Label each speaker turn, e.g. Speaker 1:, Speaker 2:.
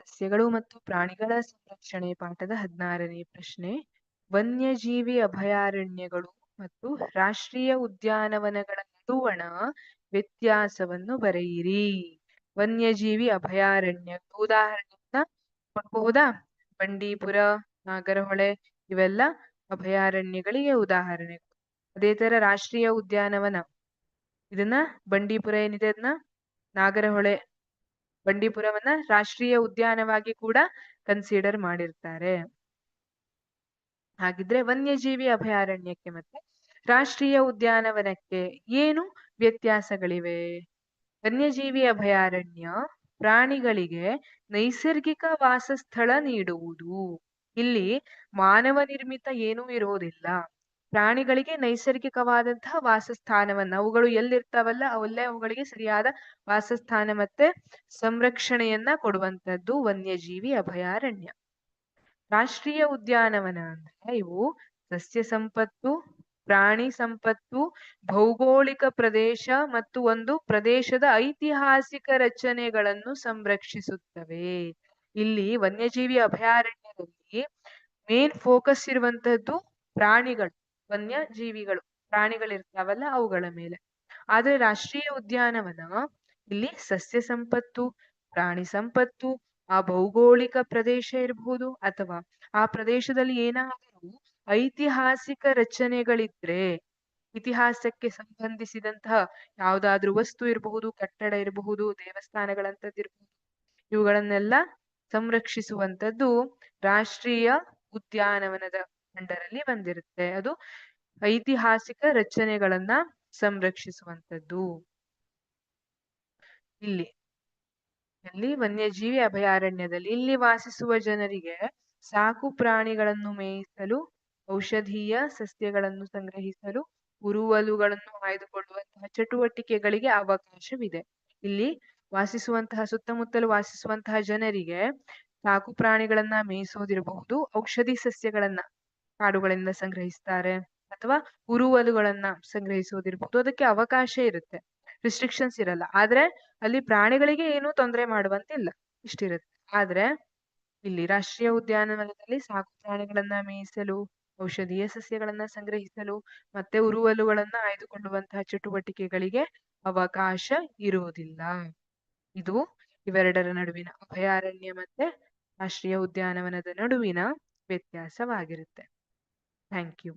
Speaker 1: ಸಸ್ಯಗಳು ಮತ್ತು ಪ್ರಾಣಿಗಳ ಸಂರಕ್ಷಣೆ, ಪಾಠದ ಹದಿನಾರನೇ ಪ್ರಶ್ನೆ. ವನ್ಯಜೀವಿ ಅಭಯಾರಣ್ಯಗಳು ಮತ್ತು ರಾಷ್ಟ್ರೀಯ ಉದ್ಯಾನವನಗಳ ನಡುವಣ ವ್ಯತ್ಯಾಸವನ್ನು ಬರೆಯಿರಿ. ವನ್ಯಜೀವಿ ಅಭಯಾರಣ್ಯ ಉದಾಹರಣೆಯನ್ನ ಕೊಡಬಹುದಾ ಬಂಡೀಪುರ, ನಾಗರಹೊಳೆ ಇವೆಲ್ಲ ಅಭಯಾರಣ್ಯಗಳಿಗೆ ಉದಾಹರಣೆಗಳು. ಅದೇ ತರ ರಾಷ್ಟ್ರೀಯ ಉದ್ಯಾನವನ ಇದನ್ನ ಬಂಡೀಪುರ ಏನಿದೆ ಅದನ್ನ ನಾಗರಹೊಳೆ ಬಂಡೀಪುರವನ್ನ ರಾಷ್ಟ್ರೀಯ ಉದ್ಯಾನವಾಗಿ ಕೂಡ ಕನ್ಸಿಡರ್ ಮಾಡಿರ್ತಾರೆ. ಹಾಗಿದ್ರೆ ವನ್ಯಜೀವಿ ಅಭಯಾರಣ್ಯಕ್ಕೆ ಮತ್ತೆ ರಾಷ್ಟ್ರೀಯ ಉದ್ಯಾನವನಕ್ಕೆ ಏನು ವ್ಯತ್ಯಾಸಗಳಿವೆ? ವನ್ಯಜೀವಿ ಅಭಯಾರಣ್ಯ ಪ್ರಾಣಿಗಳಿಗೆ ನೈಸರ್ಗಿಕ ವಾಸಸ್ಥಳ ನೀಡುವುದು. ಇಲ್ಲಿ ಮಾನವ ನಿರ್ಮಿತ ಏನೂ ಇರೋದಿಲ್ಲ. ಪ್ರಾಣಿಗಳಿಗೆ ನೈಸರ್ಗಿಕವಾದಂತಹ ವಾಸಸ್ಥಾನವನ್ನ ಅವುಗಳು ಎಲ್ಲಿರ್ತಾವಲ್ಲ ಅವಲ್ಲೇ ಅವುಗಳಿಗೆ ಸರಿಯಾದ ವಾಸಸ್ಥಾನ ಮತ್ತೆ ಸಂರಕ್ಷಣೆಯನ್ನ ಕೊಡುವಂತದ್ದು ವನ್ಯಜೀವಿ ಅಭಯಾರಣ್ಯ. ರಾಷ್ಟ್ರೀಯ ಉದ್ಯಾನವನ ಅಂದ್ರೆ ಇವು ಸಸ್ಯ ಸಂಪತ್ತು, ಪ್ರಾಣಿ ಸಂಪತ್ತು, ಭೌಗೋಳಿಕ ಪ್ರದೇಶ ಮತ್ತು ಒಂದು ಪ್ರದೇಶದ ಐತಿಹಾಸಿಕ ರಚನೆಗಳನ್ನು ಸಂರಕ್ಷಿಸುತ್ತವೆ. ಇಲ್ಲಿ ವನ್ಯಜೀವಿ ಅಭಯಾರಣ್ಯದಲ್ಲಿ ಮೇನ್ ಫೋಕಸ್ ಇರುವಂತದ್ದು ಪ್ರಾಣಿಗಳು. ವನ್ಯಜೀವಿಗಳು, ಪ್ರಾಣಿಗಳಿರ್ತಾವಲ್ಲ ಅವುಗಳ ಮೇಲೆ. ಆದ್ರೆ ರಾಷ್ಟ್ರೀಯ ಉದ್ಯಾನವನ ಇಲ್ಲಿ ಸಸ್ಯ ಸಂಪತ್ತು, ಪ್ರಾಣಿ ಸಂಪತ್ತು, ಆ ಭೌಗೋಳಿಕ ಪ್ರದೇಶ ಇರಬಹುದು ಅಥವಾ ಆ ಪ್ರದೇಶದಲ್ಲಿ ಏನಾದರೂ ಐತಿಹಾಸಿಕ ರಚನೆಗಳಿದ್ರೆ, ಇತಿಹಾಸಕ್ಕೆ ಸಂಬಂಧಿಸಿದಂತಹ ಯಾವುದಾದ್ರೂ ವಸ್ತು ಇರಬಹುದು ಕಟ್ಟಡ ಇರಬಹುದು ದೇವಸ್ಥಾನಗಳಂತದ್ದಿರಬಹುದು ಇವುಗಳನ್ನೆಲ್ಲ ಸಂರಕ್ಷಿಸುವಂತದ್ದು ರಾಷ್ಟ್ರೀಯ ಉದ್ಯಾನವನದ ಅಂಡರಲ್ಲಿ ಬಂದಿರುತ್ತೆ. ಅದು ಐತಿಹಾಸಿಕ ರಚನೆಗಳನ್ನ ಸಂರಕ್ಷಿಸುವಂತದ್ದು ಇಲ್ಲಿ ಇಲ್ಲಿ ವನ್ಯಜೀವಿ ಅಭಯಾರಣ್ಯದಲ್ಲಿ ಇಲ್ಲಿ ವಾಸಿಸುವ ಜನರಿಗೆ ಸಾಕು ಪ್ರಾಣಿಗಳನ್ನು ಮೇಯಿಸಲು, ಔಷಧೀಯ ಸಸ್ಯಗಳನ್ನು ಸಂಗ್ರಹಿಸಲು, ಉರುವಲುಗಳನ್ನು ಆಯ್ದುಕೊಳ್ಳುವಂತಹ ಚಟುವಟಿಕೆಗಳಿಗೆ ಅವಕಾಶವಿದೆ. ಇಲ್ಲಿ ವಾಸಿಸುವಂತಹ, ಸುತ್ತಮುತ್ತಲು ವಾಸಿಸುವಂತಹ ಜನರಿಗೆ ಸಾಕು ಪ್ರಾಣಿಗಳನ್ನ ಮೇಯಿಸೋದಿರಬಹುದು, ಔಷಧಿ ಸಸ್ಯಗಳನ್ನ. ಕಾಡುಗಳಿಂದ ಸಂಗ್ರಹಿಸ್ತಾರೆ ಅಥವಾ ಉರುವಲುಗಳನ್ನ ಸಂಗ್ರಹಿಸೋದಿರ್ಬಹುದು ಅದಕ್ಕೆ ಅವಕಾಶ ಇರುತ್ತೆ. ರಿಸ್ಟ್ರಿಕ್ಷನ್ಸ್ ಇರಲ್ಲ. ಆದ್ರೆ ಅಲ್ಲಿ ಪ್ರಾಣಿಗಳಿಗೆ ಏನೂ ತೊಂದರೆ ಮಾಡುವಂತಿಲ್ಲ. ಇಷ್ಟಿರುತ್ತೆ. ಆದ್ರೆ ಇಲ್ಲಿ ರಾಷ್ಟ್ರೀಯ ಉದ್ಯಾನವನದಲ್ಲಿ ಸಾಕು ಪ್ರಾಣಿಗಳನ್ನ ಮೇಯಿಸಲು, ಔಷಧೀಯ ಸಸ್ಯಗಳನ್ನ ಸಂಗ್ರಹಿಸಲು ಮತ್ತೆ ಉರುವಲುಗಳನ್ನ ಆಯ್ದುಕೊಳ್ಳುವಂತಹ ಚಟುವಟಿಕೆಗಳಿಗೆ ಅವಕಾಶ ಇರುವುದಿಲ್ಲ. ಇದು ಇವೆರಡರ ನಡುವಿನ ಅಭಯಾರಣ್ಯ ಮತ್ತೆ ರಾಷ್ಟ್ರೀಯ ಉದ್ಯಾನವನದ ನಡುವಿನ ವ್ಯತ್ಯಾಸವಾಗಿರುತ್ತೆ. Thank you.